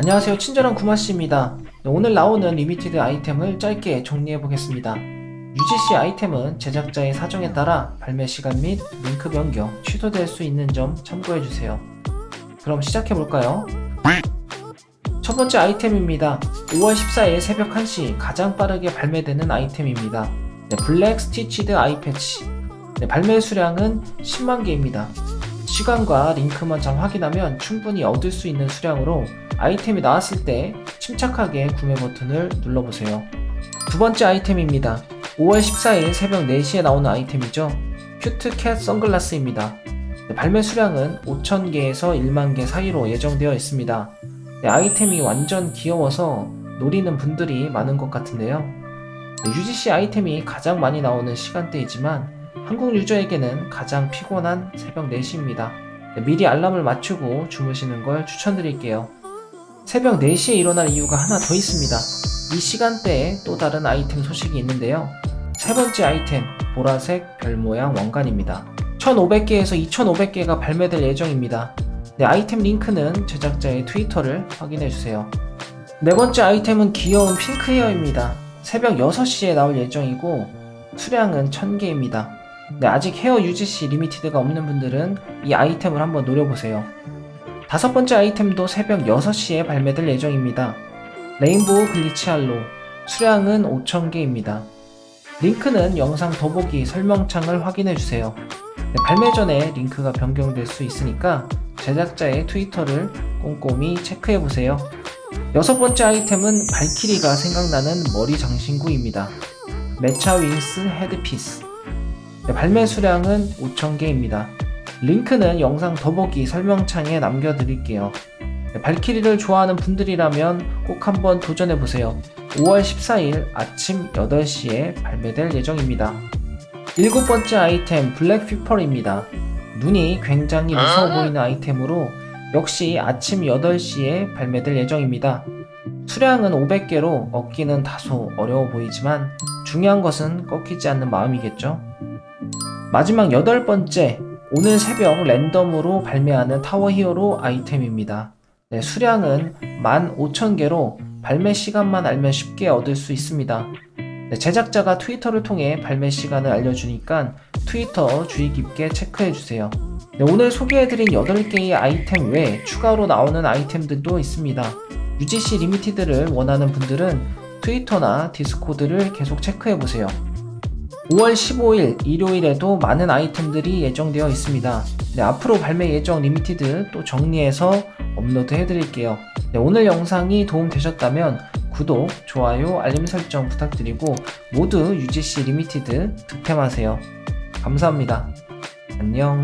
안녕하세요. 친절한 구마씨입니다. 네, 오늘 나오는 리미티드 아이템을 짧게 정리해 보겠습니다. UGC 아이템은 제작자의 사정에 따라 발매 시간 및 링크 변경, 취소될 수 있는 점 참고해 주세요. 그럼 시작해 볼까요? 첫 번째 아이템입니다. 5월 14일 새벽 1시 가장 빠르게 발매되는 아이템입니다. 네, 블랙 스티치드 아이 패치. 네, 발매 수량은 10만 개입니다 시간과 링크만 잘 확인하면 충분히 얻을 수 있는 수량으로 아이템이 나왔을 때 침착하게 구매 버튼을 눌러보세요. 두 번째 아이템입니다. 5월 14일 새벽 4시에 나오는 아이템이죠. 큐트캣 선글라스입니다. 네, 발매 수량은 5,000개에서 1만 개 사이로 예정되어 있습니다. 네, 아이템이 완전 귀여워서 노리는 분들이 많은 것 같은데요. 네, UGC 아이템이 가장 많이 나오는 시간대이지만 한국 유저에게는 가장 피곤한 새벽 4시입니다. 미리 알람을 맞추고 주무시는 걸 추천드릴게요. 새벽 4시에 일어날 이유가 하나 더 있습니다. 이 시간대에 또 다른 아이템 소식이 있는데요. 세 번째 아이템, 보라색 별 모양 왕관입니다. 1500개에서 2500개가 발매될 예정입니다. 네, 아이템 링크는 제작자의 트위터를 확인해주세요. 네 번째 아이템은 귀여운 핑크 헤어입니다. 새벽 6시에 나올 예정이고, 수량은 1000개입니다. 네, 아직 헤어 UGC 리미티드가 없는 분들은 이 아이템을 한번 노려보세요. 다섯 번째 아이템도 새벽 6시에 발매될 예정입니다. 레인보우 글리치 할로 수량은 5,000개입니다. 링크는 영상 더보기 설명창을 확인해주세요. 네, 발매 전에 링크가 변경될 수 있으니까 제작자의 트위터를 꼼꼼히 체크해보세요. 여섯 번째 아이템은 발키리가 생각나는 머리 장신구입니다. 메차 윙스 헤드피스 네, 발매 수량은 5,000개입니다. 링크는 영상 더보기 설명창에 남겨드릴게요. 네, 발키리를 좋아하는 분들이라면 꼭 한번 도전해보세요. 5월 14일 아침 8시에 발매될 예정입니다. 일곱 번째 아이템 블랙 피펄입니다. 눈이 굉장히 무서워 보이는 아이템으로 역시 아침 8시에 발매될 예정입니다. 수량은 500개로 얻기는 다소 어려워 보이지만 중요한 것은 꺾이지 않는 마음이겠죠. 마지막 여덟 번째, 오늘 새벽 랜덤으로 발매하는 타워 히어로 아이템입니다. 네, 수량은 15,000개로 발매 시간만 알면 쉽게 얻을 수 있습니다. 네, 제작자가 트위터를 통해 발매 시간을 알려주니까 트위터 주의 깊게 체크해주세요. 네, 오늘 소개해드린 8개의 아이템 외에 추가로 나오는 아이템들도 있습니다. UGC 리미티드를 원하는 분들은 트위터나 디스코드를 계속 체크해보세요. 5월 15일 일요일에도 많은 아이템들이 예정되어 있습니다. 네, 앞으로 발매 예정 리미티드 또 정리해서 업로드 해드릴게요. 네, 오늘 영상이 도움되셨다면 구독, 좋아요, 알림 설정 부탁드리고 모두 UGC 리미티드 득템하세요. 감사합니다. 안녕.